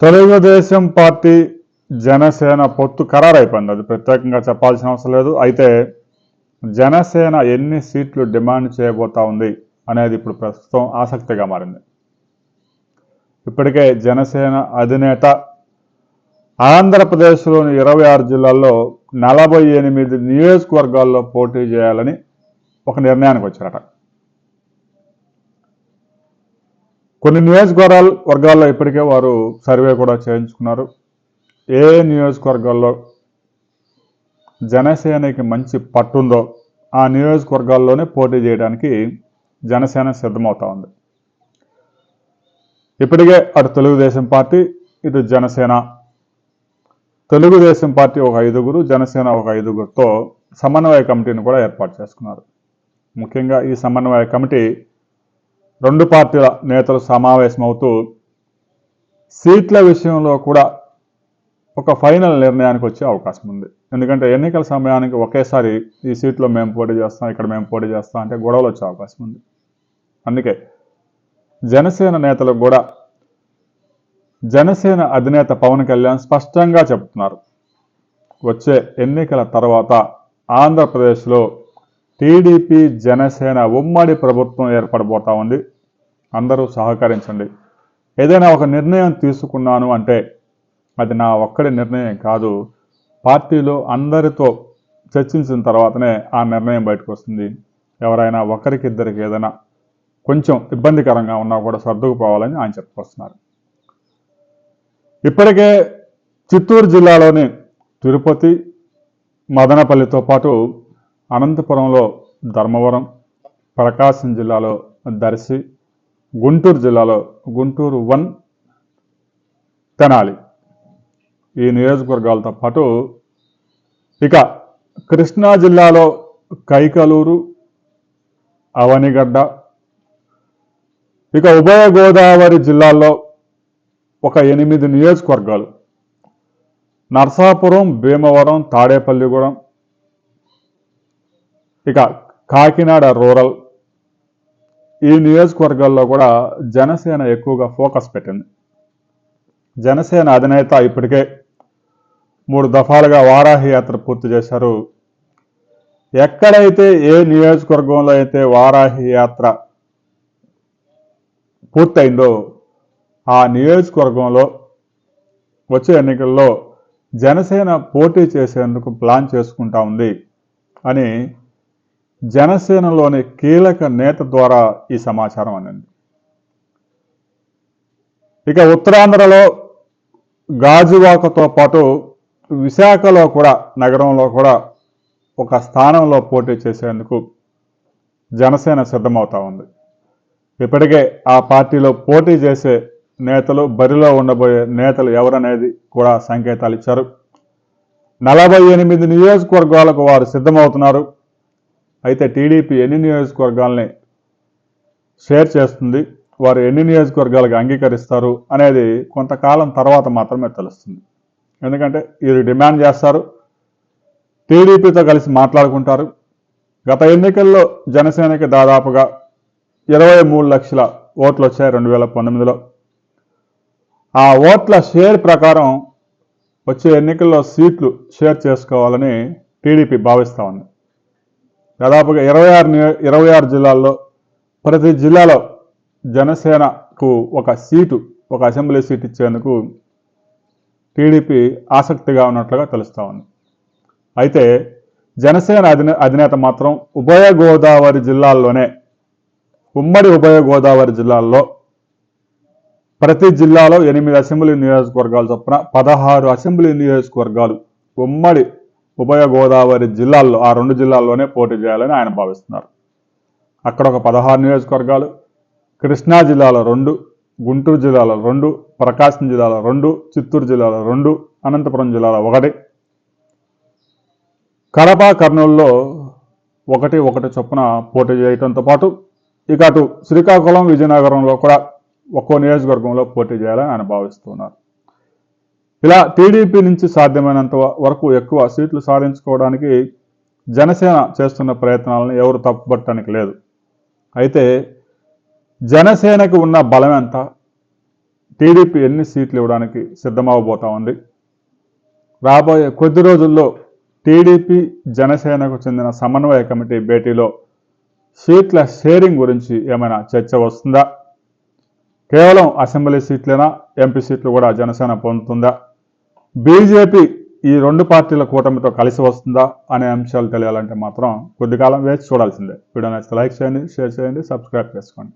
Telugu Desam party Janasena పొత్తు ఖరారైపోయింది. అది ప్రత్యేకంగా చెప్పాల్సిన అవసరం లేదు. అయితే జనసేన ఎన్ని సీట్లు డిమాండ్ చేయబోతా ఉంది అనేది ఇప్పుడు ప్రస్తుతం ఆసక్తిగా మారింది. ఇప్పటికే జనసేన అధినేత ఆంధ్రప్రదేశ్లోని ఇరవై ఆరు జిల్లాల్లో నలభై ఎనిమిది నియోజకవర్గాల్లో పోటీ చేయాలని ఒక నిర్ణయానికి వచ్చారట. కొన్ని నియోజకవర్గాలు వర్గాల్లో ఇప్పటికే వారు సర్వే కూడా చేయించుకున్నారు. ఏ నియోజకవర్గాల్లో జనసేనకి మంచి పట్టుందో ఆ నియోజకవర్గాల్లోనే పోటీ చేయడానికి జనసేన సిద్ధమవుతా ఉంది. ఇప్పటికే అటు తెలుగుదేశం పార్టీ ఇటు జనసేన. తెలుగుదేశం పార్టీ ఒక ఐదుగురు జనసేన ఒక ఐదుగురితో సమన్వయ కమిటీని కూడా ఏర్పాటు చేసుకున్నారు. ముఖ్యంగా ఈ సమన్వయ కమిటీ రెండు పార్టీల నేతలు సమావేశమవుతూ సీట్ల విషయంలో కూడా ఒక ఫైనల్ నిర్ణయానికి వచ్చే అవకాశం ఉంది. ఎందుకంటే ఎన్నికల సమయానికి ఒకేసారి ఈ సీట్లో మేము పోటీ చేస్తాం ఇక్కడ మేము పోటీ చేస్తాం అంటే గొడవలు వచ్చే అవకాశం ఉంది. అందుకే జనసేన నేతలకు కూడా జనసేన అధినేత పవన్ కళ్యాణ్ స్పష్టంగా చెప్తున్నారు వచ్చే ఎన్నికల తర్వాత ఆంధ్రప్రదేశ్లో టీడీపీ జనసేన ఉమ్మడి ప్రభుత్వం ఏర్పడబోతా ఉంది. అందరూ సహకరించండి. ఏదైనా ఒక నిర్ణయం తీసుకున్నాను అంటే అది నా ఒక్కడి నిర్ణయం కాదు. పార్టీలో అందరితో చర్చించిన తర్వాతనే ఆ నిర్ణయం బయటకు వస్తుంది. ఎవరైనా ఒకరికిద్దరికి ఏదైనా కొంచెం ఇబ్బందికరంగా ఉన్నా కూడా సర్దుకుపోవాలని ఆయన చెప్పుకొస్తున్నారు. ఇప్పటికే చిత్తూరు జిల్లాలోని తిరుపతి మదనపల్లితో పాటు అనంతపురంలో ధర్మవరం ప్రకాశం జిల్లాలో దర్శి గుంటూరు జిల్లాలో గుంటూరు వన్ తెనాలి ఈ నియోజకవర్గాలతో పాటు ఇక కృష్ణా జిల్లాలో కైకలూరు అవనిగడ్డ ఇక ఉభయ గోదావరి జిల్లాల్లో ఒక ఎనిమిది నియోజకవర్గాలు. నర్సాపురం భీమవరం తాడేపల్లిగూడెం ఇక కాకినాడ రూరల్ ఈ నియోజకవర్గాల్లో కూడా జనసేన ఎక్కువగా ఫోకస్ పెట్టింది. జనసేన అధినేత ఇప్పటికే మూడు దఫాలుగా వారాహి యాత్ర పూర్తి చేశారు. ఎక్కడైతే ఏ నియోజకవర్గంలో అయితే వారాహి యాత్ర పూర్తయిందో ఆ నియోజకవర్గంలో వచ్చే ఎన్నికల్లో జనసేన పోటీ చేసేందుకు ప్లాన్ చేసుకుంటా ఉంది అని జనసేనలోని కీలక నేత ద్వారా ఈ సమాచారం అందింది. ఇక ఉత్తరాంధ్రలో గాజువాకతో పాటు విశాఖలో కూడా నగరంలో కూడా ఒక స్థానంలో పోటీ చేసేందుకు జనసేన సిద్ధమవుతా ఉంది. ఇప్పటికే ఆ పార్టీలో పోటీ చేసే నేతలు బరిలో ఉండబోయే నేతలు ఎవరనేది కూడా సంకేతాలు ఇచ్చారు. నలభై ఎనిమిది నియోజకవర్గాలకు వారు సిద్ధమవుతున్నారు. అయితే టీడీపీ ఎన్ని నియోజకవర్గాల్ని షేర్ చేస్తుంది? వారు ఎన్ని నియోజకవర్గాలకు అంగీకరిస్తారు? అనేది కొంతకాలం తర్వాత మాత్రమే తెలుస్తుంది. ఎందుకంటే వీరు డిమాండ్ చేస్తారు. టీడీపీతో కలిసి మాట్లాడుకుంటారు. గత ఎన్నికల్లో జనసేనకి దాదాపుగా ఇరవై మూడు లక్షల ఓట్లు వచ్చాయి రెండు వేల పంతొమ్మిదిలో. ఆ ఓట్ల షేర్ ప్రకారం వచ్చే ఎన్నికల్లో సీట్లు షేర్ చేసుకోవాలని టీడీపీ భావిస్తూ ఉంది. దాదాపుగా ఇరవై ఆరు ఇరవై ఆరు జిల్లాల్లో ప్రతి జిల్లాలో జనసేనకు ఒక సీటు ఒక అసెంబ్లీ సీట్ ఇచ్చేందుకు టీడీపీ ఆసక్తిగా ఉన్నట్లుగా తెలుస్తూ ఉంది. అయితే జనసేన అధినే అధినేత మాత్రం ఉభయ గోదావరి జిల్లాల్లోనే ఉమ్మడి ఉభయ గోదావరి జిల్లాల్లో ప్రతి జిల్లాలో ఎనిమిది అసెంబ్లీ నియోజకవర్గాలు చొప్పున పదహారు అసెంబ్లీ నియోజకవర్గాలు ఉమ్మడి ఉభయ గోదావరి జిల్లాల్లో ఆ రెండు జిల్లాల్లోనే పోటీ చేయాలని ఆయన భావిస్తున్నారు. అక్కడ ఒక పదహారు నియోజకవర్గాలు కృష్ణా జిల్లాలో రెండు గుంటూరు జిల్లాలో రెండు ప్రకాశం జిల్లాలో రెండు చిత్తూరు జిల్లాలో రెండు అనంతపురం జిల్లాలో ఒకటి. కడప కర్నూలులో ఒకటి ఒకటి చొప్పున పోటీ చేయడంతో పాటు ఇక అటు శ్రీకాకుళం విజయనగరంలో కూడా ఒక్కో నియోజకవర్గంలో పోటీ చేయాలని ఆయన భావిస్తున్నారు. ఇలా టీడీపీ నుంచి సాధ్యమైనంత వరకు ఎక్కువ సీట్లు సాధించుకోవడానికి జనసేన చేస్తున్న ప్రయత్నాలను ఎవరు తప్పుపట్టడానికి లేదు. అయితే జనసేనకు ఉన్న బలం ఎంత? టీడీపీ ఎన్ని సీట్లు ఇవ్వడానికి సిద్ధమవబోతా ఉంది? రాబోయే కొద్ది రోజుల్లో టీడీపీ జనసేనకు చెందిన సమన్వయ కమిటీ భేటీలో సీట్ల షేరింగ్ గురించి ఏమైనా చర్చ వస్తుందా? కేవలం అసెంబ్లీ సీట్లేనా? ఎంపీ సీట్లు కూడా జనసేన పొందుతుందా? బీజేపీ ఈ రెండు పార్టీల కూటమితో కలిసి వస్తుందా అనే అంశాలు తెలియాలంటే మాత్రం కొద్ది కాలం వేచి చూడాల్సిందే. వీడియో నచ్చితే లైక్ చేయండి షేర్ చేయండి సబ్స్క్రైబ్ చేసుకోండి.